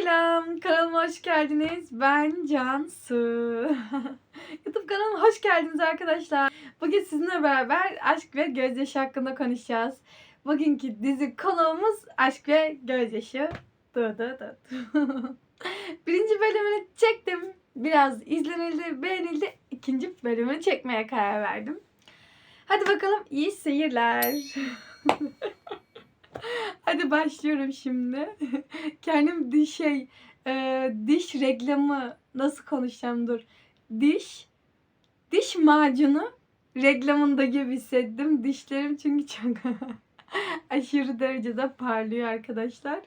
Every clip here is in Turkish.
Selam, kanalıma hoş geldiniz. Ben Cansu. YouTube kanalıma hoş geldiniz arkadaşlar. Bugün sizinle beraber aşk ve gözyaşı hakkında konuşacağız. Bugünkü dizi konuğumuz aşk ve gözyaşı. Dı dı dı. Birinci bölümünü çektim. Biraz izlenildi, beğenildi. İkinci bölümünü çekmeye karar verdim. Hadi bakalım iyi seyirler. Hadi başlıyorum şimdi. Kendim diş şey e, diş reklamı nasıl konuşacağım dur. Diş diş macunu reklamında gibi hissettim. Dişlerim çünkü çok aşırı derecede parlıyor arkadaşlar.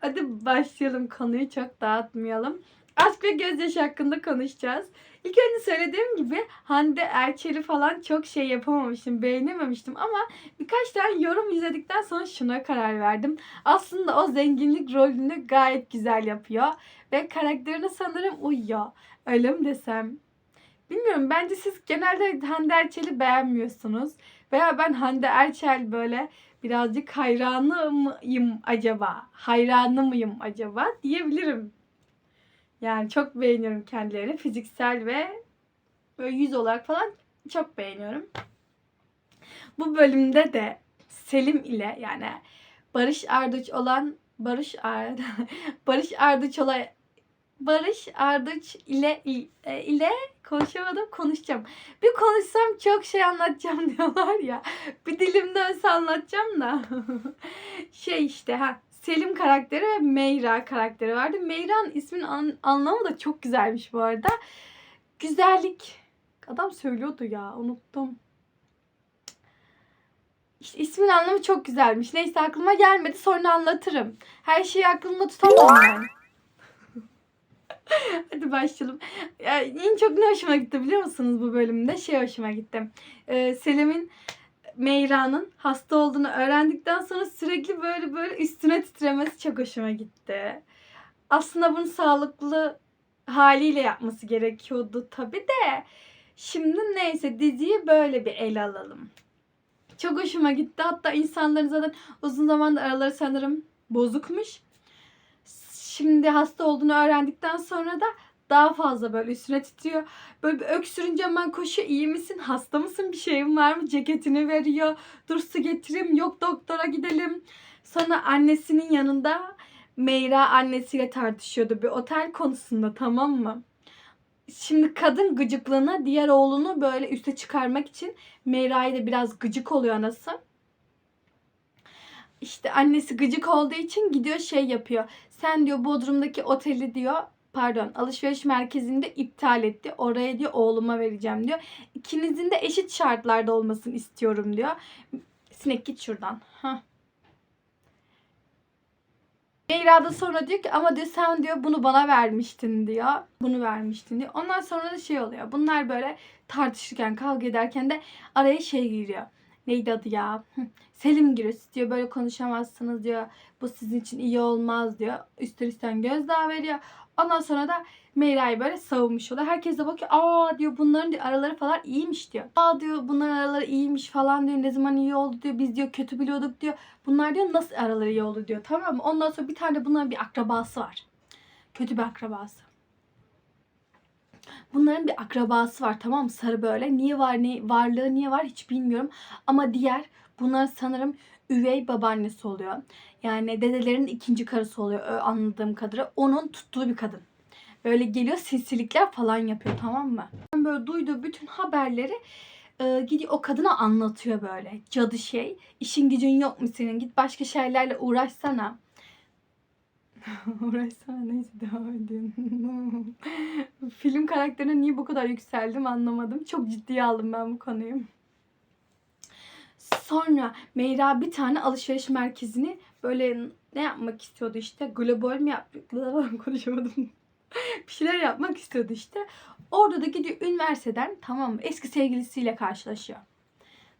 Hadi başlayalım konuyu çok dağıtmayalım. Aşk ve gözyaşı hakkında konuşacağız. İlk önce söylediğim gibi Hande Erçel'i falan çok şey yapamamıştım, beğenememiştim ama birkaç tane yorum izledikten sonra şuna karar verdim. Aslında o zenginlik rolünü gayet güzel yapıyor ve karakterine sanırım uyuyor. Öyle mi desem? Bilmiyorum bence siz genelde Hande Erçel'i beğenmiyorsunuz. Veya ben Hande Erçel böyle birazcık hayranı mıyım acaba? Hayranı mıyım acaba diyebilirim. Yani çok beğeniyorum kendilerini. Fiziksel ve böyle yüz olarak falan çok beğeniyorum. Bu bölümde de Selim ile yani Barış Arduç olan Barış Ar Barış Arduç olan Barış Arduç ile e, ile konuşamadım konuşacağım. Bir konuşsam çok şey anlatacağım diyorlar ya. Bir dilim dönse anlatacağım da. şey işte ha Selim karakteri ve Meyra karakteri vardı. Meyra'nın isminin an- anlamı da çok güzelmiş bu arada. Güzellik. Adam söylüyordu ya unuttum. İşte ismin anlamı çok güzelmiş. Neyse aklıma gelmedi sonra anlatırım. Her şeyi aklımda tutamam ben. Hadi başlayalım. Ya, en çok ne hoşuma gitti biliyor musunuz bu bölümde? Şey hoşuma gitti. Ee, Selim'in Meyra'nın hasta olduğunu öğrendikten sonra sürekli böyle böyle üstüne titremesi çok hoşuma gitti. Aslında bunu sağlıklı haliyle yapması gerekiyordu tabi de. Şimdi neyse diziyi böyle bir ele alalım. Çok hoşuma gitti. Hatta insanların zaten uzun zamandır araları sanırım bozukmuş. Şimdi hasta olduğunu öğrendikten sonra da daha fazla böyle üstüne titriyor. Böyle bir öksürünce hemen koşuyor. İyi misin? Hasta mısın? Bir şeyin var mı? Ceketini veriyor. Dur su getireyim. Yok doktora gidelim. Sonra annesinin yanında Meyra annesiyle tartışıyordu bir otel konusunda tamam mı? Şimdi kadın gıcıklığına diğer oğlunu böyle üste çıkarmak için Meyra'yı da biraz gıcık oluyor anası. İşte annesi gıcık olduğu için gidiyor şey yapıyor. Sen diyor Bodrum'daki oteli diyor pardon alışveriş merkezinde iptal etti. Oraya diyor oğluma vereceğim diyor. İkinizin de eşit şartlarda olmasını istiyorum diyor. Sinek git şuradan. Hah. Meyra da sonra diyor ki ama diyor sen diyor bunu bana vermiştin diyor. Bunu vermiştin diyor. Ondan sonra da şey oluyor. Bunlar böyle tartışırken kavga ederken de araya şey giriyor. Neydi adı ya? Selim giriyor. diyor böyle konuşamazsınız diyor. Bu sizin için iyi olmaz diyor. Üstten üstten gözdağı veriyor. Ondan sonra da Meyra'yı böyle savunmuş oluyor. Herkes de bakıyor. Aa diyor bunların diyor, araları falan iyiymiş diyor. Aa diyor bunların araları iyiymiş falan diyor. Ne zaman iyi oldu diyor. Biz diyor kötü biliyorduk diyor. Bunlar diyor nasıl araları iyi oldu diyor. Tamam mı? Ondan sonra bir tane de bunların bir akrabası var. Kötü bir akrabası. Bunların bir akrabası var tamam? Sarı böyle. Niye var ne varlığı niye var hiç bilmiyorum. Ama diğer bunlar sanırım üvey babaannesi oluyor. Yani dedelerin ikinci karısı oluyor anladığım kadarıyla. Onun tuttuğu bir kadın. Böyle geliyor sinsilikler falan yapıyor tamam mı? Böyle duyduğu bütün haberleri e, gidiyor o kadına anlatıyor böyle. Cadı şey. İşin gücün yok mu senin? Git başka şeylerle uğraşsana. Uğraşsana neyse devam edin. Film karakterine niye bu kadar yükseldim anlamadım. Çok ciddiye aldım ben bu konuyu. Sonra Meyra bir tane alışveriş merkezini böyle ne yapmak istiyordu işte global mi yap konuşamadım. bir şeyler yapmak istiyordu işte. Orada da gidiyor üniversiteden tamam eski sevgilisiyle karşılaşıyor.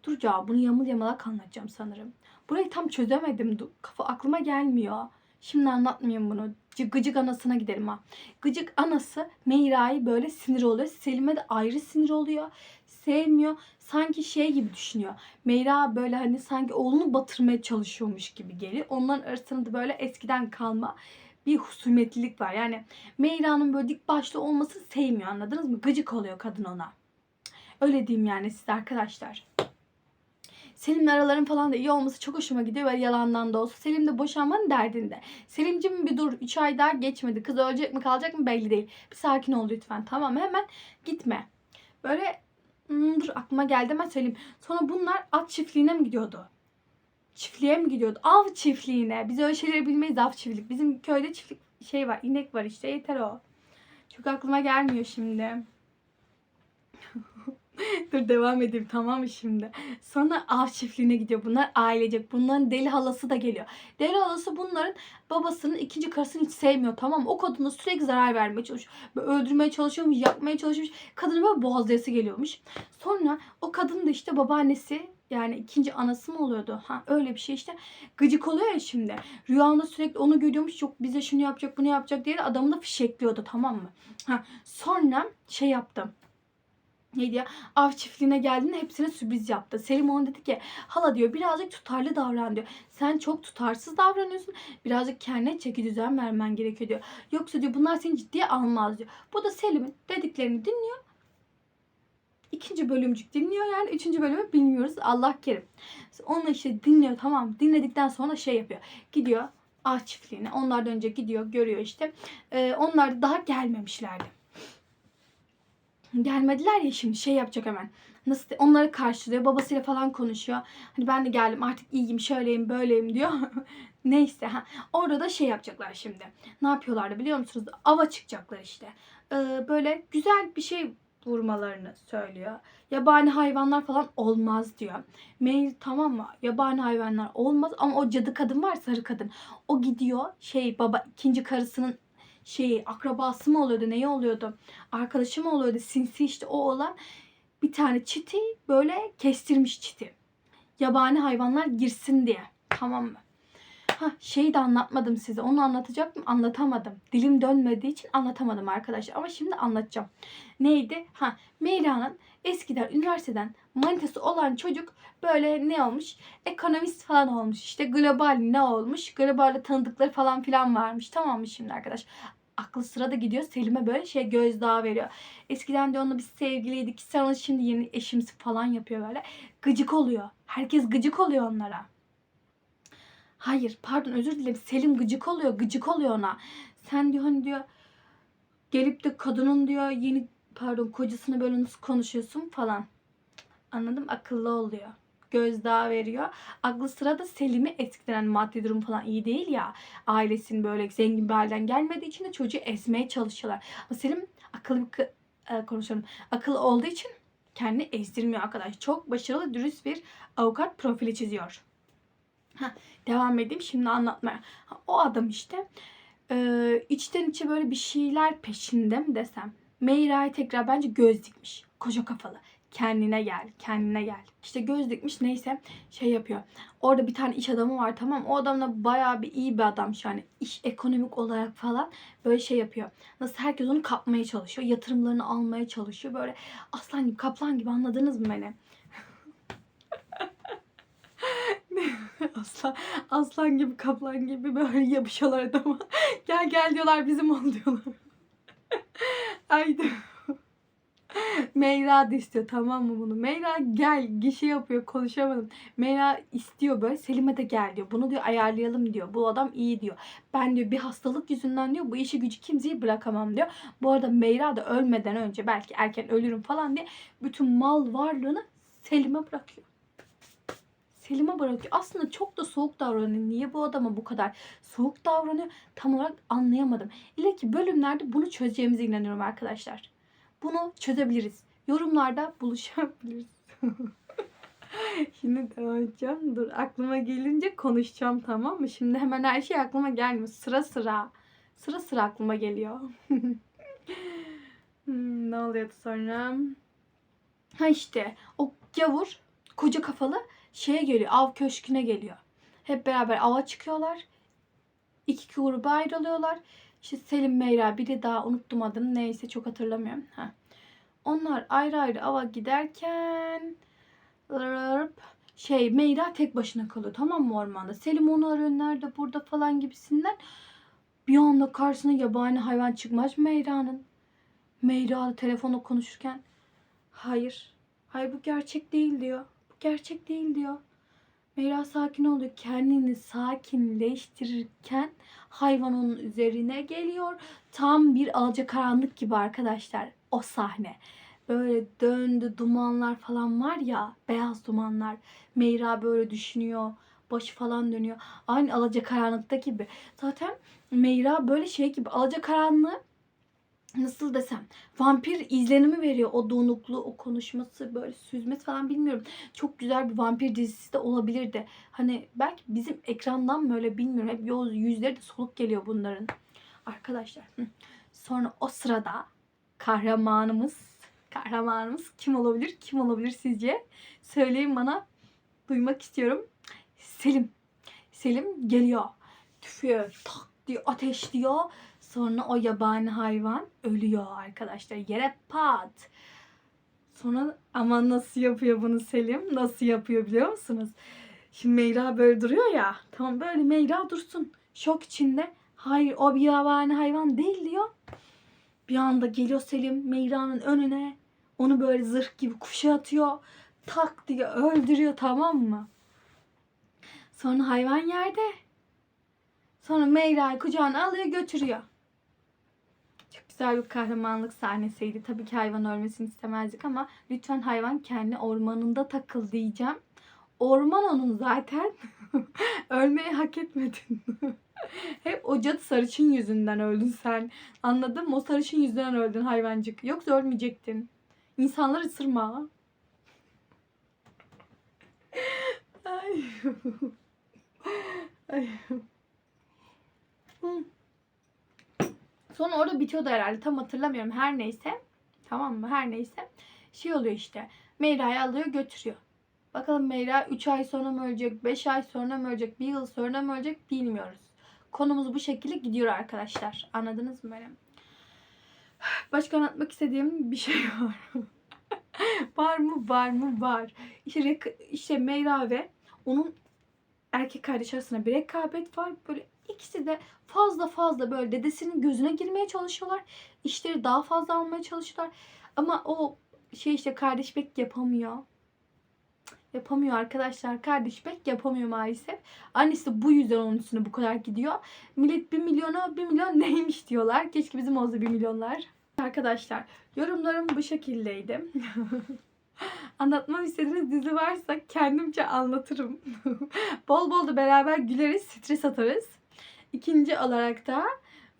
Dur ya bunu yamul yamalak anlatacağım sanırım. Burayı tam çözemedim. Kafa aklıma gelmiyor. Şimdi anlatmayayım bunu. Gıcık anasına gidelim ha. Gıcık anası Meyra'yı böyle sinir oluyor. Selim'e de ayrı sinir oluyor. Sevmiyor. Sanki şey gibi düşünüyor. Meyra böyle hani sanki oğlunu batırmaya çalışıyormuş gibi geliyor. Onların arasında da böyle eskiden kalma bir husumetlilik var. Yani Meyra'nın böyle dik başlı olmasını sevmiyor anladınız mı? Gıcık oluyor kadın ona. Öyle diyeyim yani size arkadaşlar. Selim'le araların falan da iyi olması çok hoşuma gidiyor. Böyle yalandan da olsa. Selim de boşanmanın derdinde. Selim'cim bir dur. 3 ay daha geçmedi. Kız ölecek mi kalacak mı belli değil. Bir sakin ol lütfen tamam? Hemen gitme. Böyle hmm, dur aklıma geldi hemen söyleyeyim. Sonra bunlar at çiftliğine mi gidiyordu? Çiftliğe mi gidiyordu? Av çiftliğine. Biz öyle şeyleri bilmeyiz av çiftlik. Bizim köyde çiftlik şey var. inek var işte yeter o. Çok aklıma gelmiyor şimdi. Dur devam edeyim tamam mı şimdi? Sonra av çiftliğine gidiyor. Bunlar ailecek. Bunların deli halası da geliyor. Deli halası bunların babasının ikinci karısını hiç sevmiyor tamam mı? O kadına sürekli zarar vermeye çalışıyor. Böyle öldürmeye çalışıyormuş, yapmaya çalışmış. Kadının böyle boğazlayası geliyormuş. Sonra o kadın da işte babaannesi yani ikinci anası mı oluyordu? Ha öyle bir şey işte. Gıcık oluyor ya şimdi. Rüyamda sürekli onu görüyormuş. Yok bize şunu yapacak, bunu yapacak diye adamı da fişekliyordu tamam mı? Ha sonra şey yaptım neydi ya av çiftliğine geldiğinde hepsine sürpriz yaptı. Selim ona dedi ki hala diyor birazcık tutarlı davran diyor. Sen çok tutarsız davranıyorsun. Birazcık kendine çeki düzen vermen gerekiyor diyor. Yoksa diyor bunlar seni ciddiye almaz diyor. Bu da Selim'in dediklerini dinliyor. İkinci bölümcük dinliyor yani. Üçüncü bölümü bilmiyoruz. Allah kerim. Onu işte dinliyor tamam. Dinledikten sonra şey yapıyor. Gidiyor av çiftliğine. Onlar da önce gidiyor görüyor işte. Ee, onlar da daha gelmemişlerdi gelmediler ya şimdi şey yapacak hemen. Nasıl onları karşılıyor. Babasıyla falan konuşuyor. Hani ben de geldim artık iyiyim şöyleyim böyleyim diyor. Neyse ha. Orada da şey yapacaklar şimdi. Ne yapıyorlardı biliyor musunuz? Ava çıkacaklar işte. Ee, böyle güzel bir şey vurmalarını söylüyor. Yabani hayvanlar falan olmaz diyor. Mail tamam mı? Yabani hayvanlar olmaz ama o cadı kadın var sarı kadın. O gidiyor şey baba ikinci karısının şeyi akrabası mı oluyordu neyi oluyordu arkadaşı mı oluyordu sinsi işte o olan bir tane çiti böyle kestirmiş çiti. Yabani hayvanlar girsin diye. Tamam mı? Ha şeyi de anlatmadım size. Onu anlatacaktım. Anlatamadım. Dilim dönmediği için anlatamadım arkadaşlar. Ama şimdi anlatacağım. Neydi? Ha Meyra'nın eskiden üniversiteden manitası olan çocuk böyle ne olmuş? Ekonomist falan olmuş. İşte global ne olmuş? Globalde tanıdıkları falan filan varmış. Tamam mı şimdi arkadaş? aklı sırada gidiyor. Selim'e böyle şey gözdağı veriyor. Eskiden de onunla biz sevgiliydik. Sen onu şimdi yeni eşimsi falan yapıyor böyle. Gıcık oluyor. Herkes gıcık oluyor onlara. Hayır pardon özür dilerim. Selim gıcık oluyor. Gıcık oluyor ona. Sen diyor hani diyor gelip de kadının diyor yeni pardon kocasını böyle nasıl konuşuyorsun falan. Anladım akıllı oluyor gözdağı veriyor. Aklı sırada Selim'i hani maddi durum falan iyi değil ya. Ailesinin böyle zengin bir aileden gelmediği için de çocuğu ezmeye çalışıyorlar. Ama Selim akıllı bir e, konuşalım. Akıllı olduğu için kendini ezdirmiyor arkadaş. Çok başarılı, dürüst bir avukat profili çiziyor. Heh, devam edeyim şimdi anlatmaya. O adam işte e, içten içe böyle bir şeyler peşinde mi desem. Meyra'ya tekrar bence göz dikmiş. Koca kafalı kendine gel, kendine gel. İşte göz dikmiş neyse şey yapıyor. Orada bir tane iş adamı var tamam. O adam da bayağı bir iyi bir adam yani iş ekonomik olarak falan böyle şey yapıyor. Nasıl herkes onu kapmaya çalışıyor. Yatırımlarını almaya çalışıyor. Böyle aslan gibi kaplan gibi anladınız mı beni? aslan, aslan gibi kaplan gibi böyle yapışıyorlar adama. gel gel diyorlar bizim ol diyorlar. Haydi. Meyra da istiyor tamam mı bunu? Meyra gel gişe yapıyor konuşamadım. Meyra istiyor böyle Selim'e de gel diyor. Bunu diyor ayarlayalım diyor. Bu adam iyi diyor. Ben diyor bir hastalık yüzünden diyor bu işi gücü kimseyi bırakamam diyor. Bu arada Meyra da ölmeden önce belki erken ölürüm falan diye bütün mal varlığını Selim'e bırakıyor. Selim'e bırakıyor. Aslında çok da soğuk davranıyor. Niye bu adama bu kadar soğuk davranıyor? Tam olarak anlayamadım. İleriki bölümlerde bunu çözeceğimize inanıyorum arkadaşlar. Bunu çözebiliriz. Yorumlarda buluşabiliriz. Şimdi devam edeceğim. Dur aklıma gelince konuşacağım tamam mı? Şimdi hemen her şey aklıma gelmiyor. Sıra sıra. Sıra sıra aklıma geliyor. hmm, ne oluyordu sonra? Ha işte o gavur koca kafalı şeye geliyor. Av köşküne geliyor. Hep beraber ava çıkıyorlar. İki gruba ayrılıyorlar. İşte Selim Meyra biri daha unuttum adını neyse çok hatırlamıyorum. Ha. Onlar ayrı ayrı ava giderken şey Meyra tek başına kalıyor tamam mı ormanda. Selim onu arıyor nerede burada falan gibisinden. Bir anda karşısına yabani hayvan çıkmaz Meyra'nın. Meyra telefonla konuşurken hayır, hayır bu gerçek değil diyor. Bu gerçek değil diyor. Meyra sakin oluyor. Kendini sakinleştirirken hayvan onun üzerine geliyor. Tam bir alacakaranlık gibi arkadaşlar o sahne. Böyle döndü dumanlar falan var ya beyaz dumanlar. Meyra böyle düşünüyor. Başı falan dönüyor. Aynı alacakaranlıkta gibi. Zaten Meyra böyle şey gibi alacakaranlığı nasıl desem vampir izlenimi veriyor. O donuklu, o konuşması, böyle süzmesi falan bilmiyorum. Çok güzel bir vampir dizisi de olabilirdi. Hani belki bizim ekrandan mı öyle bilmiyorum. Hep yoz, yüzleri de soluk geliyor bunların. Arkadaşlar. Sonra o sırada kahramanımız kahramanımız kim olabilir? Kim olabilir sizce? Söyleyin bana. Duymak istiyorum. Selim. Selim geliyor. Tüfeği tak diyor ateşliyor. Sonra o yabani hayvan ölüyor arkadaşlar. Yere pat. Sonra ama nasıl yapıyor bunu Selim? Nasıl yapıyor biliyor musunuz? Şimdi Meyra böyle duruyor ya. Tamam böyle Meyra dursun. Şok içinde. Hayır o bir yabani hayvan değil diyor. Bir anda geliyor Selim Meyra'nın önüne. Onu böyle zırh gibi kuşatıyor. Tak diye öldürüyor tamam mı? Sonra hayvan yerde. Sonra Meyra'yı kucağına alıyor götürüyor. Güzel bir kahramanlık sahnesiydi. Tabii ki hayvan ölmesini istemezdik ama lütfen hayvan kendi ormanında takıl diyeceğim. Orman onun zaten. Ölmeyi hak etmedin. Hep o cadı sarışın yüzünden öldün sen. Anladın mı? O sarışın yüzünden öldün hayvancık. Yoksa ölmeyecektin. İnsanları ısırma. Ay. Ay. Hı. Sonra orada bitiyordu herhalde. Tam hatırlamıyorum. Her neyse. Tamam mı? Her neyse. Şey oluyor işte. Meyra'yı alıyor götürüyor. Bakalım Meyra 3 ay sonra mı ölecek? 5 ay sonra mı ölecek? 1 yıl sonra mı ölecek? Bilmiyoruz. Konumuz bu şekilde gidiyor arkadaşlar. Anladınız mı benim? Başka anlatmak istediğim bir şey var. var mı? Var mı? Var. İşte, işte Meyra ve onun erkek kardeş arasında bir rekabet var. Böyle ikisi de fazla fazla böyle dedesinin gözüne girmeye çalışıyorlar. İşleri daha fazla almaya çalışıyorlar. Ama o şey işte kardeş pek yapamıyor. Yapamıyor arkadaşlar. Kardeş pek yapamıyor maalesef. Annesi bu yüzden onun üstüne bu kadar gidiyor. Millet 1 milyona 1 milyon neymiş diyorlar. Keşke bizim olsa 1 milyonlar. Arkadaşlar yorumlarım bu şekildeydi. Anlatmam istediğiniz dizi varsa kendimce anlatırım. bol bol da beraber güleriz, stres atarız. İkinci olarak da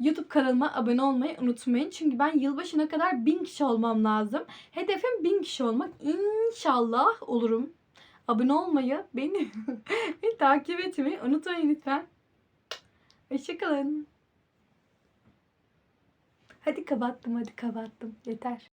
YouTube kanalıma abone olmayı unutmayın. Çünkü ben yılbaşına kadar 1000 kişi olmam lazım. Hedefim 1000 kişi olmak. İnşallah olurum. Abone olmayı, beni, beni takip etmeyi unutmayın lütfen. Hoşçakalın. Hadi kapattım, hadi kapattım. Yeter.